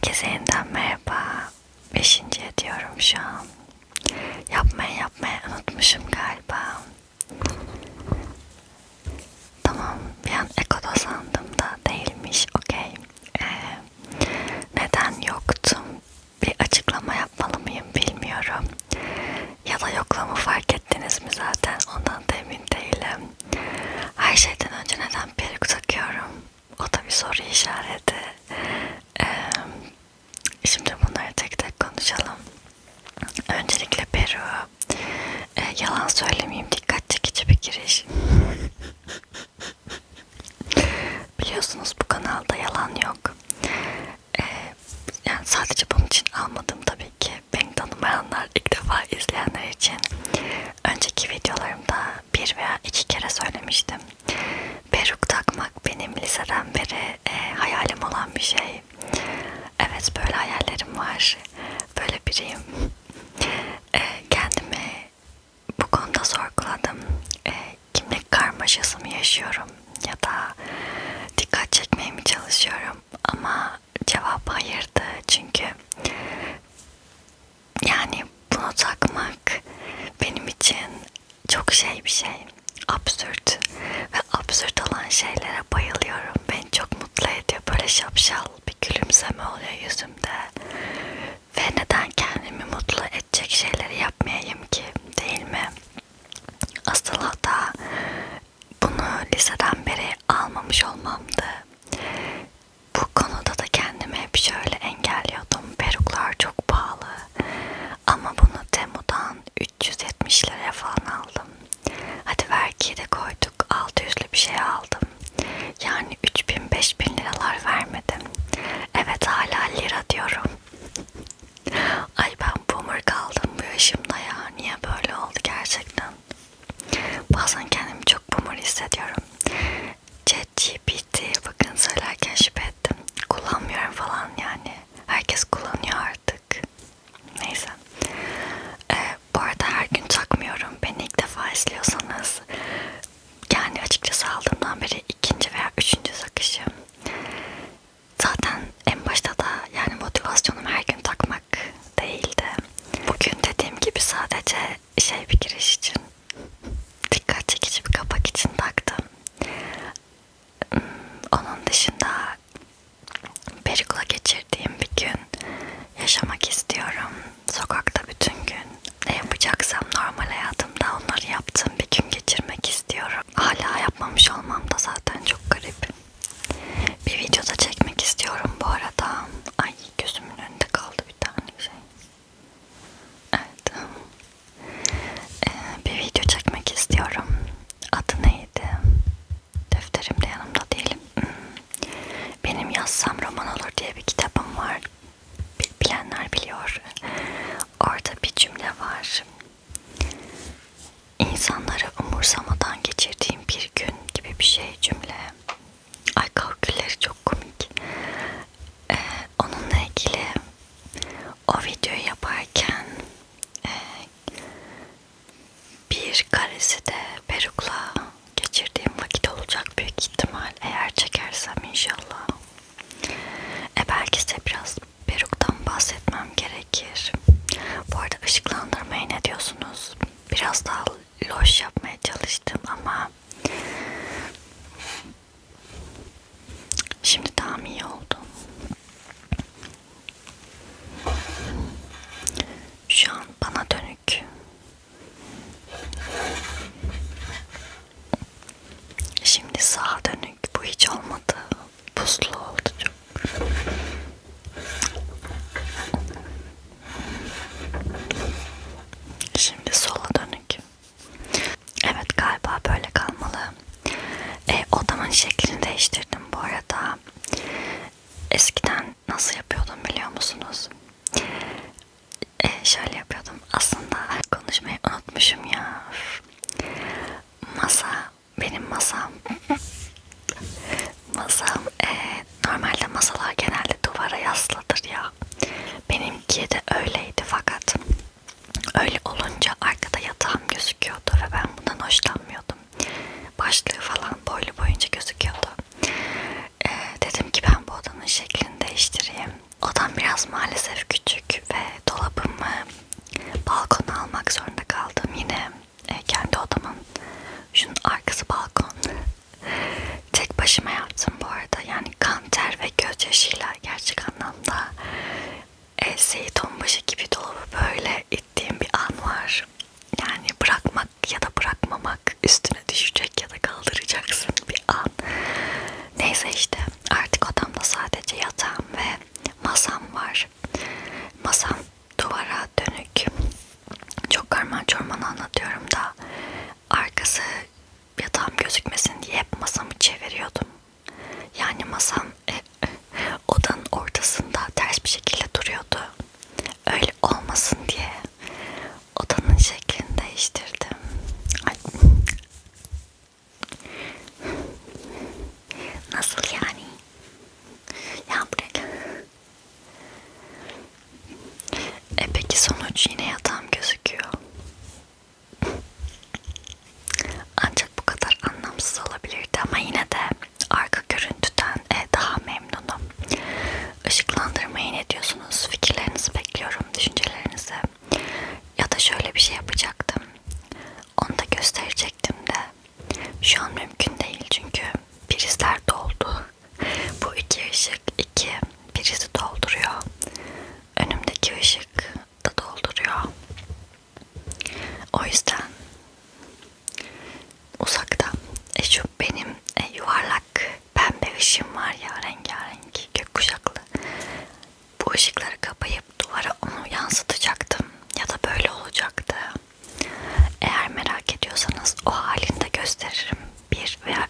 que dikkat çekici bir giriş. 5 liraya falan aldım. Hadi vergiye de koyduk. 600'lü bir şey aldım. Yani 3000-5000 bağımsız olabilirdi ama yine de kapayıp duvara onu yansıtacaktım ya da böyle olacaktı. Eğer merak ediyorsanız o halinde gösteririm. Bir veya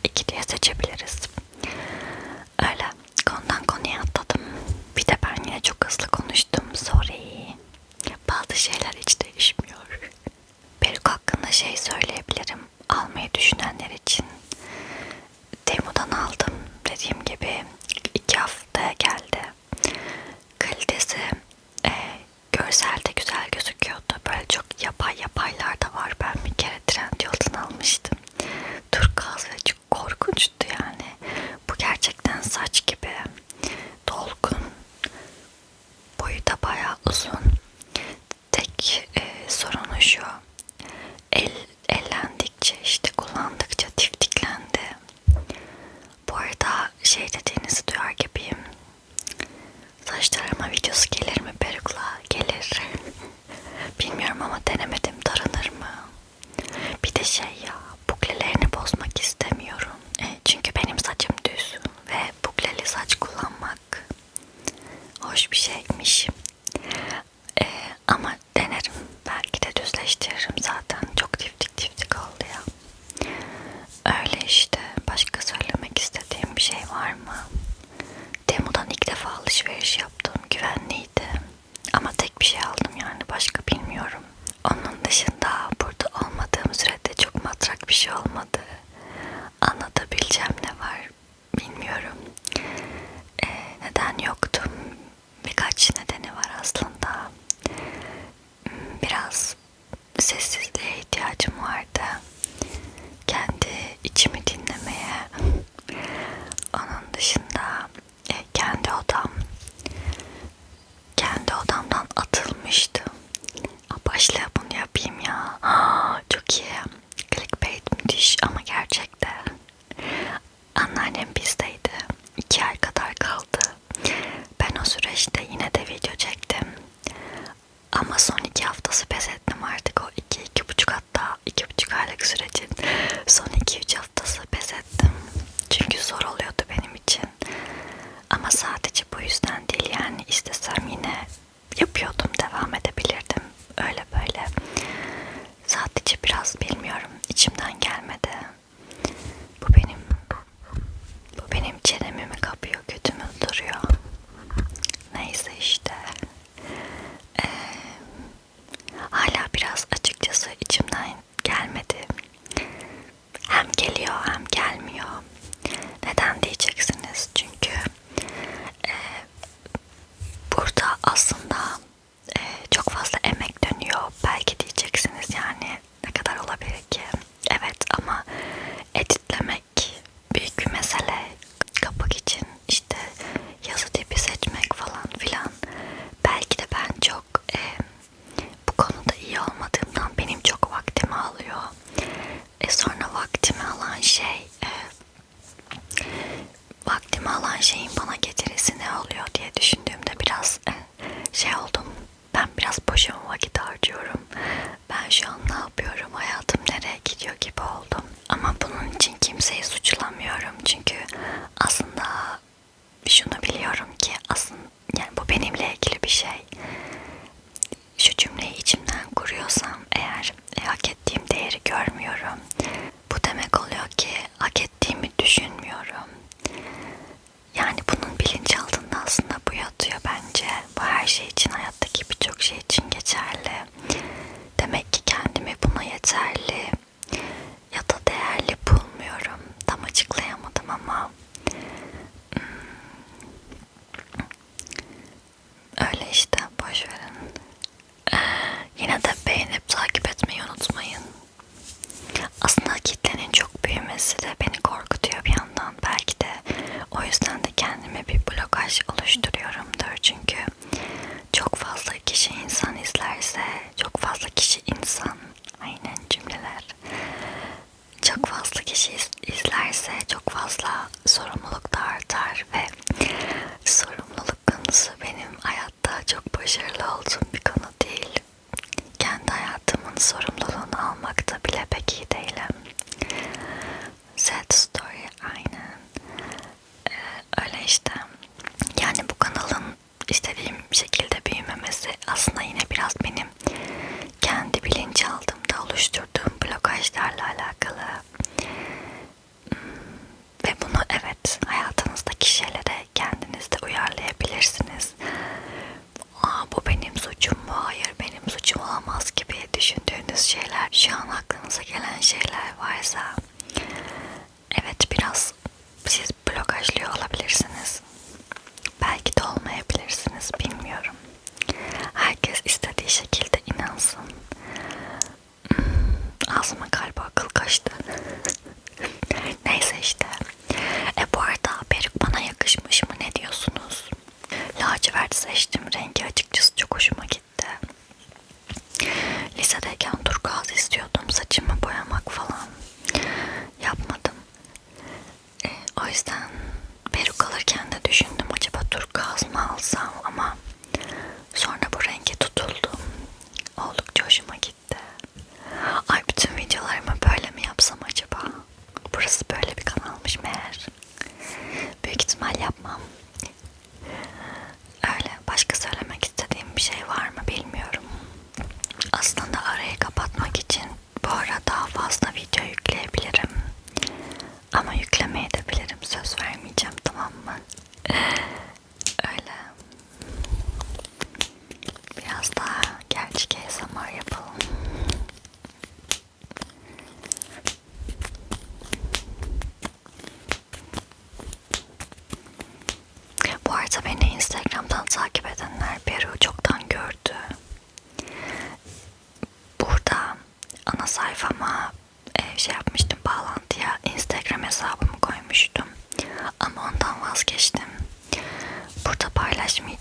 hoş bir şeymiş. Gerçi bu yüzden değil yani istesem yine yapıyordum devam edebilirdim. Öyle böyle. Sadece biraz bilmiyorum içimden gelmedi. еще на tamam. sayfama e, şey yapmıştım bağlantıya Instagram hesabımı koymuştum ama ondan vazgeçtim. Burada paylaşmayacağım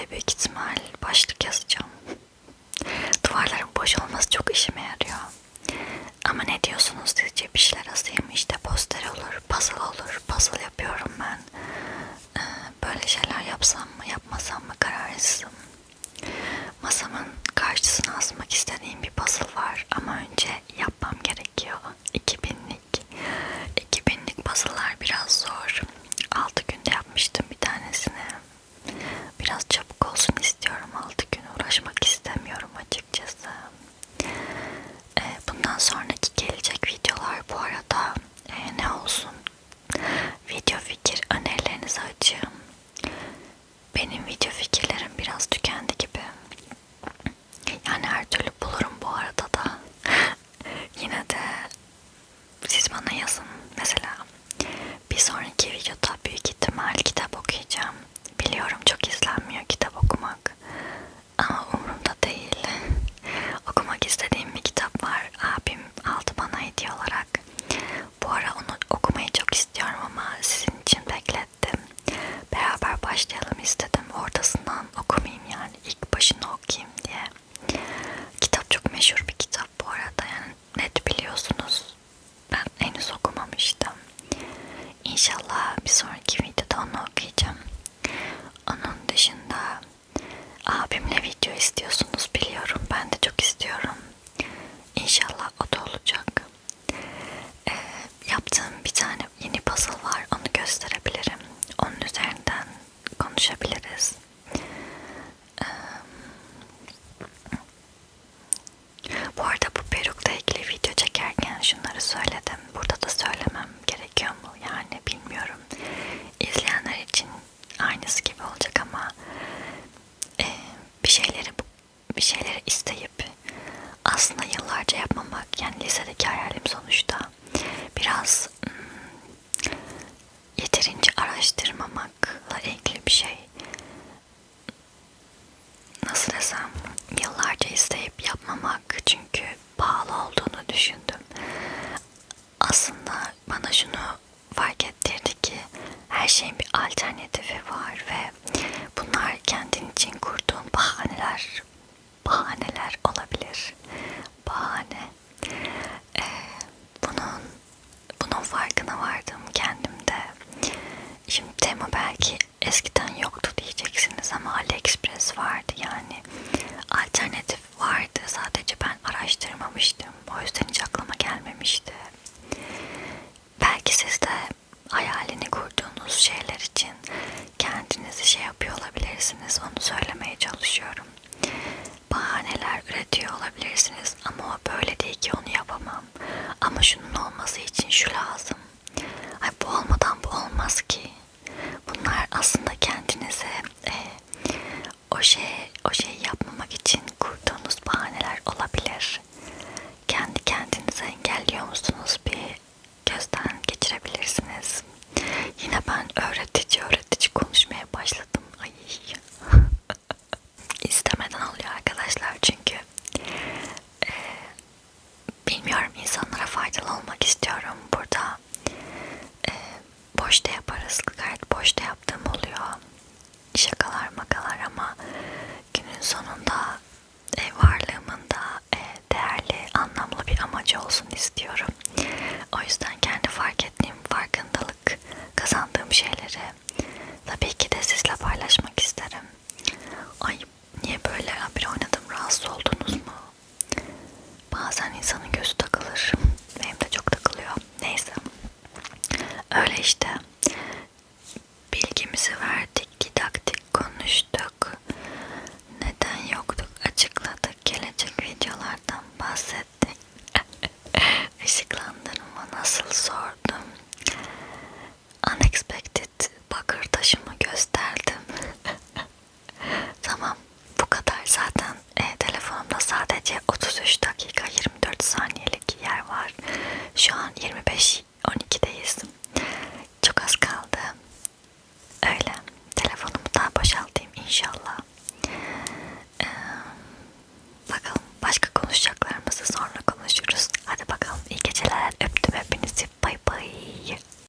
Ee, büyük ihtimal başlık yazacağım. Duvarların boş olması çok işime yarıyor. Ama ne diyorsunuz sizce bir şeyler asayım işte poster olur, puzzle olur, puzzle yapıyorum ben. Ee, böyle şeyler yapsam mı yapmasam mı kararsızım. Masamın karşısına asmak istediğim bir puzzle var ama önce suele alternatifi var